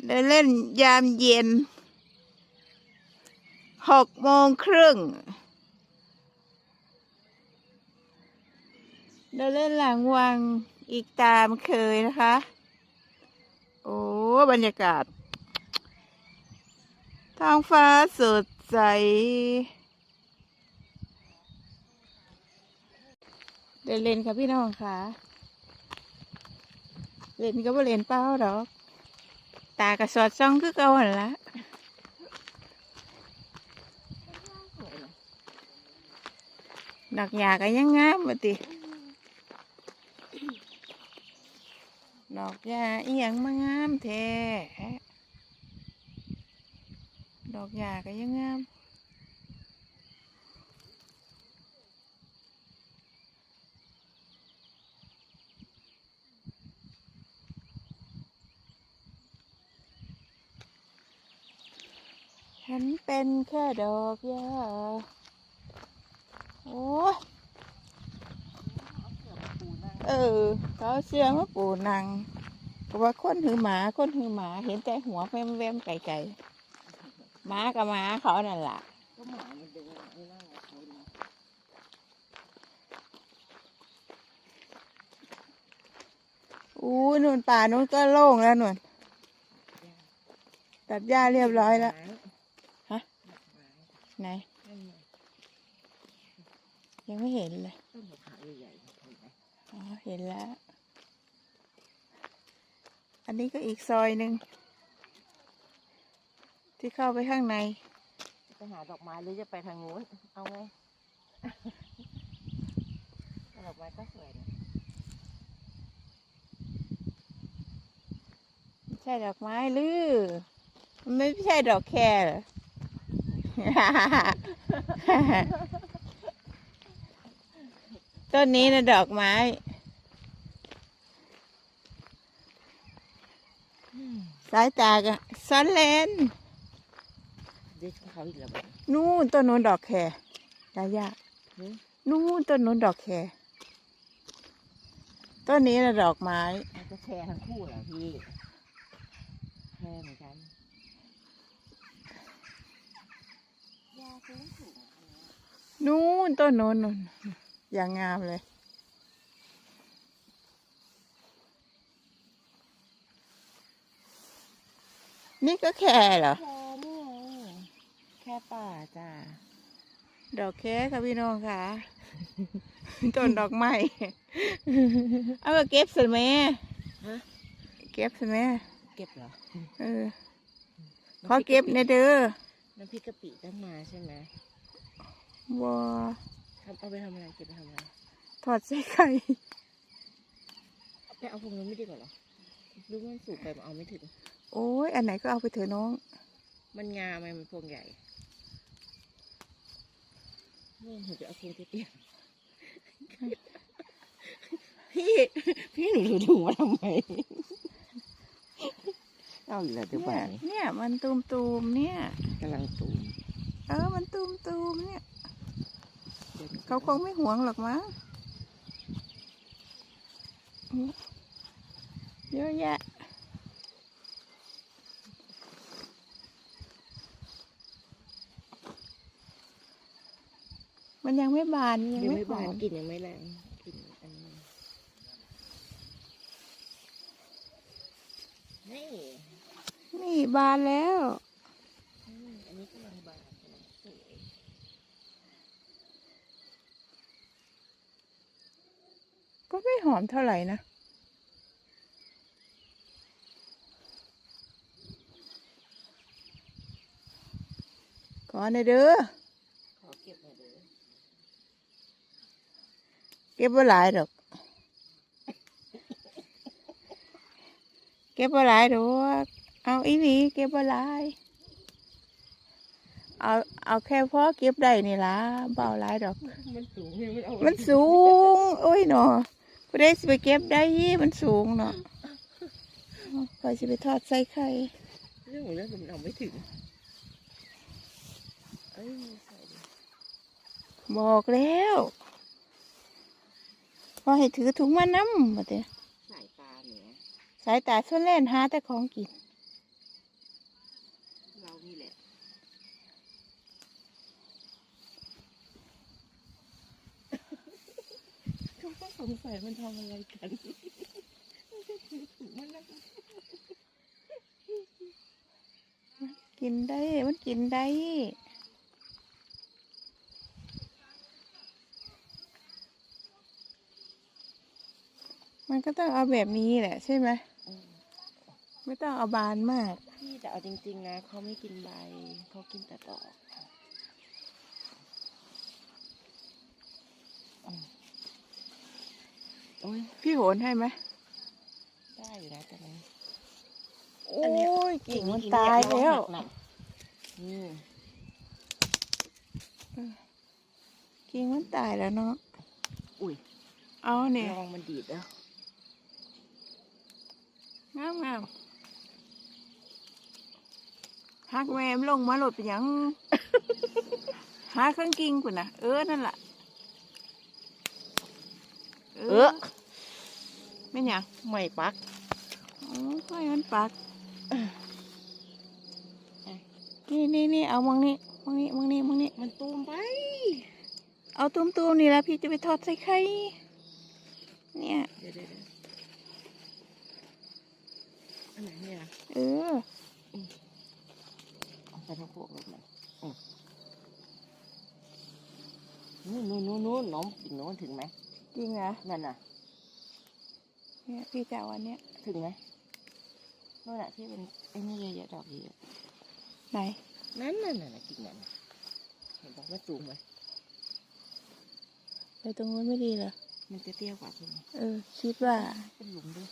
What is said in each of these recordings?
เดินเล่นยามเย็นหกโมงครึ่งเดินเล่นหลังวังอีกตามเคยนะคะ โอ้บรรยากาศ ท้องฟ้าสดใส เดินเล่นค่ะพี่น้องค่ะ เล่นก็บ่เล่นเป้าดอก ตากระสอดซ่องคือเก่าหันละดอกหยาก็ยังงามบ่ติดอกหญ้าอีหยังมางามแท้ดอกหญ้าก็ยังงาม ฉันเป็นแค่ดอกหญ้าโอ้ยเออ เขาเอาเสื้อมาปูหนังก็ว่าคนหือหมาคนหือหมา เห็นแต่หัวแวมแวมๆไก่ๆหมากับหมาเขานั่นล่ะก็หมามันเดินไม่น่าเขาดูอู้นู่นป่านู่นก็โล่งแล้วนู่นตัดหญ้าเรียบร้อยแล้ว ฮะ ไหน ยังไม่เห็นเลยต้นมะพร้าวใหญ่ๆเห็นไหมอ๋อเห็นแล้ว อันนี้ก็อีกซอยหนึ่งที่เข้าไปข้างใน จะไปหาดอกไม้หรือจะไปทางนู้น เอาไง ดอกไม้ก็สวยนะไม่ใช่ดอกไม้หรือ มันไม่ใช่ดอกแครเหรอ ต้นนี้นะดอกไม้สายตากะซันเลนเดี๋ยวช่วงเขาอีกแล้วแบบนู่นต้นนู้นดอกแครยายาหือนู่นต้นนู้นดอกแครต้นนี้นะดอกไม้มันจะแชร์ทั้งคู่เหรอพี่แชร์เหมือนกันยาสูงสูงอันเนี้ยนู่นต้นนู้นนู่น อย่างงามเลย นี่ก็แครเหรอ แค่นี่ไงแค่ป่าจ้าดอกแคค่ะพี่น้องค่ะ ต้นดอกไม้เอามาเก็บสิแม่ฮะเก็บสิแม่เก็บเหรอ เออขอเก็บในอยเด้อน้ำพริกกะปิต้องมาใช่ไหมบัว ทำเอาไปทำอะไรเก็บไปทำอะไรถอดใส่ไข่ไปเอาพวกนั้นไม่ดีกว่าเหรอดูมันสูงไปมันเอาไม่ถึง โอ้ยอันไหนก็เอาไปเถอะน้อง มันงามไหมมันพวงใหญ่นี่หนูจะเอาพวงเตี้ยๆพี่ พี่หนูถือถุงมาทำไม เอาอีกแล้วเดี๋ยวเนี่บ่ายยเนี่ย มันตูมตูมๆเนี่ยกำลังตูม เออ มันตูมตูมๆเนี่ยดี๋ยว เขาคงไม่หวงหรอกมั้งเยอะแยะมันยังไม่บานมันยังยังไม่ไม่หบาอนมกลิ่นยังไม่แรงกลิ่นอันนี้นี่นี่บานแล้ว อืมอันนี้กำลังบานกำลังสวย ก็ ไม่หอมเท่าไหร่นะ ขอหน่อยเด้อขอเก็บหน่อยเด้อเก็บบ่หลายดอก เก็บบ่หลายดอกเอาอีหลีเก็บบ่หลายเอาเอาแค่พอเก็บได้นี่ล่ะเบเอาหลายดอก มันสูงยังไม่เอามันสูง โอ้ยเนาะ ผู้ใดสิไปเก็บได้มันสูงเนาะคอยสิไปทอดใส่ไข่เรื่องของเรื่องมันเอาไม่ถึงเอ้ยใส่ดิบอกแล้วพอให้ถือถุงมาน้ำมาเถอะสายตาเนี่ยสายตาส่วนเล่นหาแต่ของกิน สงสัยมันทำอะไรกันมันนั่งกินได้ มันกินได้ มันก็ต้องเอาแบบนี้แหละใช่ไหมอืมไม่ต้องเอาบานมาก พี่แต่เอาจริง ๆ นะเขาไม่กินใบเขากินแต่ดอกอืม โอ้ยพี่โหนให้ไหมได้อยู่นะแต่มันโอ้อันเนี้ยยกิ่งมันกิ่ตายเรีแล้วหนักๆอืมกิ่งมันตายแล้วเนาะอุ้ยเอาเนี่ยลองมันดีดแล้วงามงามหักแม่มนลงมาโหลดไปหยังหาเครื่องกิ่งปุ่นนะเออนั่นล่ะ เออไม่นหยังไม่ปักโอ้ยมันปักอะนี่นี่นี่เอามังนี่มังนี่มังนี่มังนี่มันตูมไป เอาตุ้มตุ้มๆนี่ละพี่จะไปทอดใส่ไข่เนี่ยเดี๋ยวเดี๋ยวเดี๋ยวอันไหนเนี่ยเออเอาไปทั้งพวกเลยมันอืมนู่นนู่นนู่นนู่นน้องถึงโน้นถึงไหม จริงเหรอนั่นน่ะ เนี่ยพี่จะเอาอันเนี้ยถึงไหมนู่นน่ะที่เป็นไอ้นี่เยอะๆดอกเยอะไหนๆนั่นน่ะน่ะน่ะกิ่งนั่นน่ะเห็นบอกว่าสูงไหมไปตรงนู้นไม่ดีเหรอมันจะเตี้ยกว่าใช่ไหมเออ คิดว่าเป็นหลุมด้วย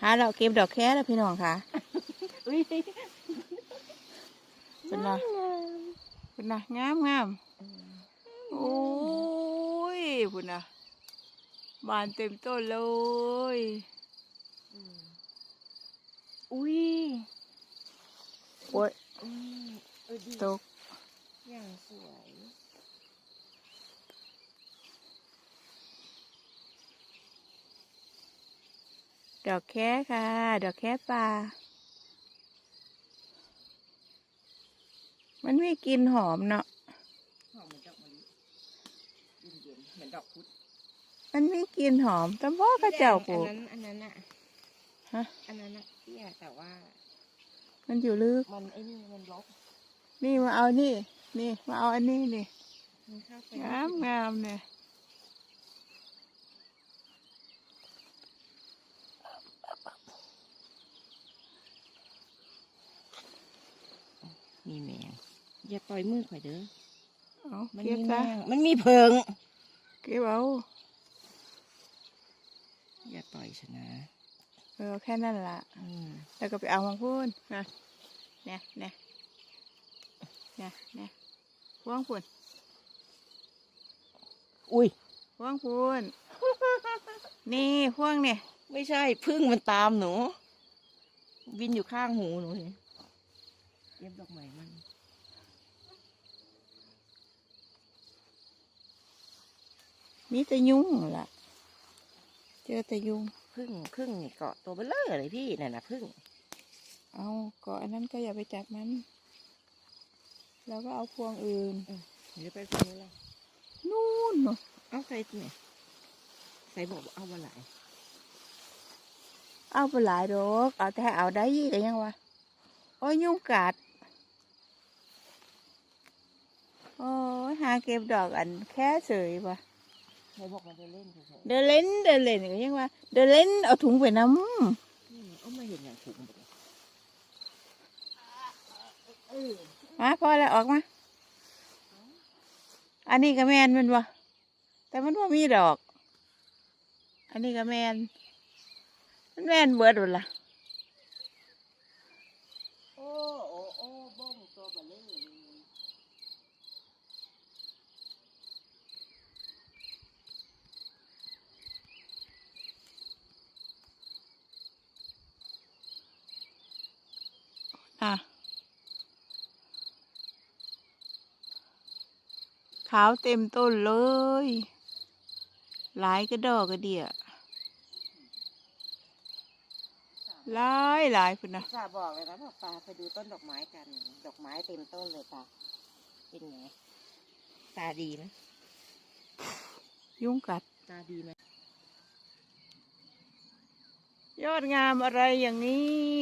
หาดอกเก็บดอกแค่แล้วพี่น้องค่ะอุ้ยเป็ นไรเป็นนะงามงามอืมโอ้ยพุ่นนะบานเต็มต้นเลยอืมอุ้ยโอ้ยอืมเออดีตกอย่างสวยดอกแค่ค่ะ ดอกแค่ป่า มันมีกลิ่นหอมเนาะหอมเหมือนดอกมะลิเย็นๆเหมือนดอกพุธมันมีกลิ่นหอมแต่ว่าก็เจ้าปลูกอันนั้นอันนั้นอะฮะอันนั้นอะเตี้ยแต่ว่า มันอยู่ลึกมันไอ้นี่มันลบนี่มาเอานี่ นี่มาเอาอันนี้นี่มันเข้าไปงามงามเนี่ยมีแมง อย่าต่อยมือข่อยเด้อเอามันเก็บมีแมซะงมันมีเพิง เก็บเอาอย่าต่อยฉันนะเออแค่นั้นละอืมแล้วก็ไปเอามาพูนนะเนี่ยเนี่ยเนี่ยเนี่ยพวงพูนอุ้ย พวงพูนนี่พวงเนี่ยไม่ใช่พึ่งมันตามหนู บินอยู่ข้างหูหนูเห็นเย็บดอกไม้มัน มีแต่ยุงล่ะ เจอแต่ยุงพึ่งพึ่งนี่เกาะตัวเบลเลอร์เลยพี่นั่นน่ะพึ่ง เอาก็อันนั้นก็อย่าไปจับมัน แล้วก็เอาพวงอื่นเดี๋ยวไปพึ่งนี้ละนู่นน่ะเอาใส่เนี่ยใส่บอกว่าเอามาหลาย เอาไปหลายดอกเอาแต่เอาได้ยี่กันยังวะโอ้ยยุงกัดโอ้ยหาเก็บดอกอันแค่เฉยวะ ใส่บอกมันจะเล่นเฉยเดินเล่นเดินเล่นก็ยังว่า เดินเล่นเอาถุงไปน้ๆอืมเอามาเห็นอย่างถูกหมดเลยเออำมาพอแล้วออกมา อันนี้ก็แมนแมันวะแต่มันว่ามีดอก อันนี้ก็แมนมันแมนเบิดหมดละโอ้โอ้โอ้บ้องตัวเบลเลอร์เลย อะ ขาวเต็มต้นเลย หลายกระดอกกระเดียสามหลายหลายพุ่นนะจ่าบอกเลยนะบอกปลาไปดูต้นดอกไม้กัน ดอกไม้เต็มต้นเลยปลาเป็นไง ตาดีไหมยุงกัด ตาดีไหมยอดงามอะไรอย่างนี้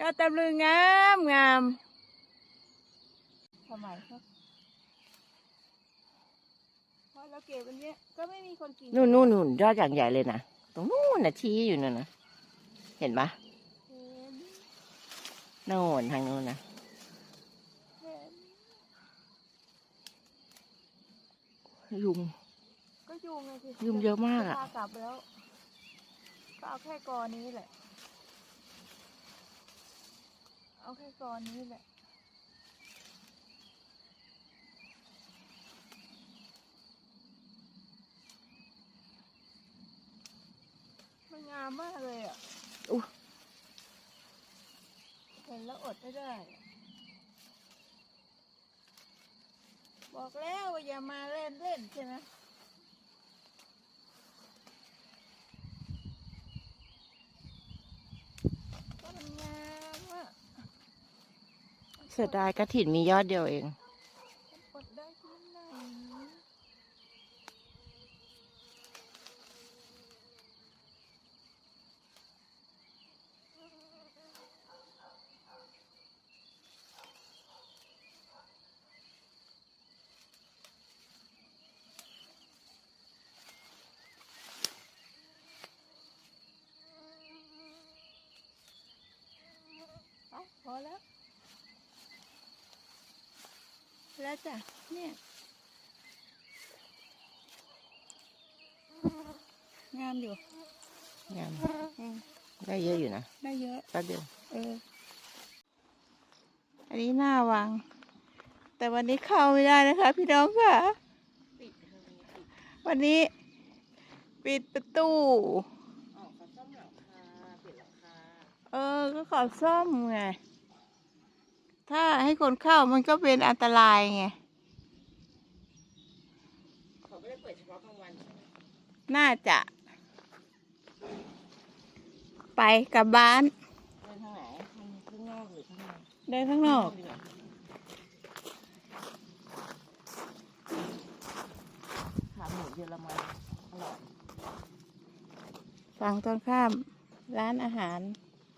ยอดตำลึงงามงามทำไมครับพอเราเก็บอันเนี้ยก็ไม่มีคนกินนู่นนู่นนู่นยอดอย่างใหญ่เลยนะตรงนู่นนะชี้อยู่นั่นนะเห็นปะเห็นโน่นทางนู้นนะเห็นยุงก็ยุงไงสิยุงเยอะมากอะพากลับแล้วก็เอาแค่กอนี้แหละ เอาแค่กอนี้แหละมันงามมากเลยอะอุ๊ยเห็นแล้วอดไม่ได้อะบอกแล้วว่าอย่ามาเล่นเล่นใช่ไหมก็มันงามอะ เสียดายกระถินมียอดเดียวเองได้ที่ไหนเอาพอแล้ว แล้วจ้ะเนี่ยงามอยู่งามอืมได้เยอะอยู่นะได้เยอะแป๊บเดียวเออ อันนี้หน้าวังแต่วันนี้เข้าไม่ได้นะคะ พี่น้องค่ะปิดวันนี้ ปิดประตูออกมาซ่อมหลังคาปิดหลังคาเออ ก็ขอซ่อมไง ถ้าให้คนเข้ามันก็เป็นอันตรายไงเขาไม่ได้เปิดเฉพาะกลางวันใช่ไหมน่าจะ ไปกลับบ้านเดินทางไหนทางข้างนอกหรือข้างในเดินข้างนอกดีว่าขาหมูเยอรมันอร่อยฝั่งตรงข้าม ร้านอาหาร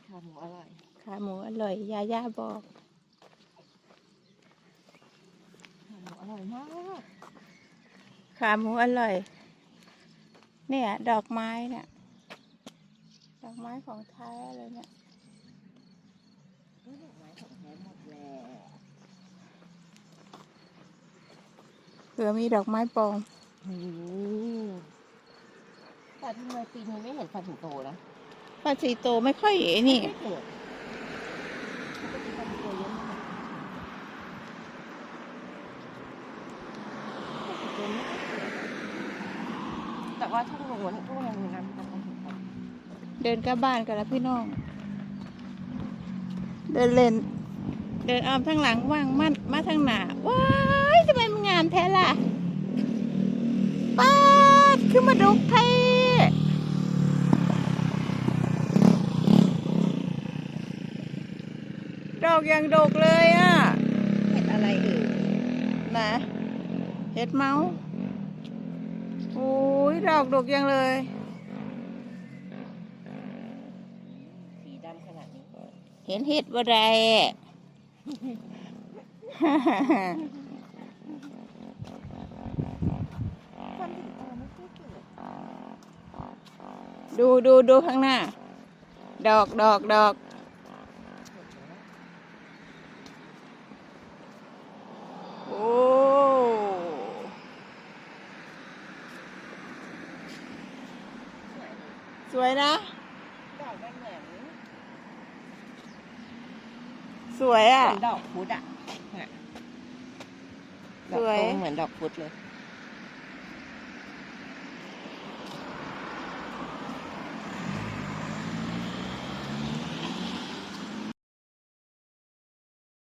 ขาหมูอร่อย ขาหมูอร่อย ยาย่าบอก ขาหมูอ ร่อยมากขาหมูอร่อย เนี่ย ดอกไม้เนี่ย ดอกไม้ของแท้เลยเนี่ยนี่ดอกไม้ของแท้หมดแหละเผื่อมีดอกไม้ปลอมอืมแต่ทำไมปีนี้ไม่เห็นฟันถึงโตนะปลาสีโตไม่ค่อยเห็นนี่ไม่เกิดปกติฟันถึงโตเยอะมากปกติไม่ค่อยเกิดแต่ ว่าทุ่งลงวันทุ่งยังมีน้ำตกมันถึงโตเดินกลับบ้านกันแล้วพี่น้อง เดินเล่น เดินอ้อมทั้งหลังว่างมัดมาทางหน้าว้ายทำไมมันงามแท้ล่ะป้าดขึ้นมาดกไทยดอกอย่างดกเลยอะเห็ดอะไรเอ่ยนะเห็ดเมาส์โอ้ ยดอกดกยังเลย สีดำขนาดนี้เห็นเห็ดบ่ได้ฟันถึงโตไม่ค่อยเกิดดูดูดูข้างหน้า ดอกดอกดอก โอ้ สวยดีสวยนะ ดอกมันเหมือนสวยเหอะ มือนดอกพุธอะเนี่ยดอกสวย ตรงเหมือนดอกพุธเลย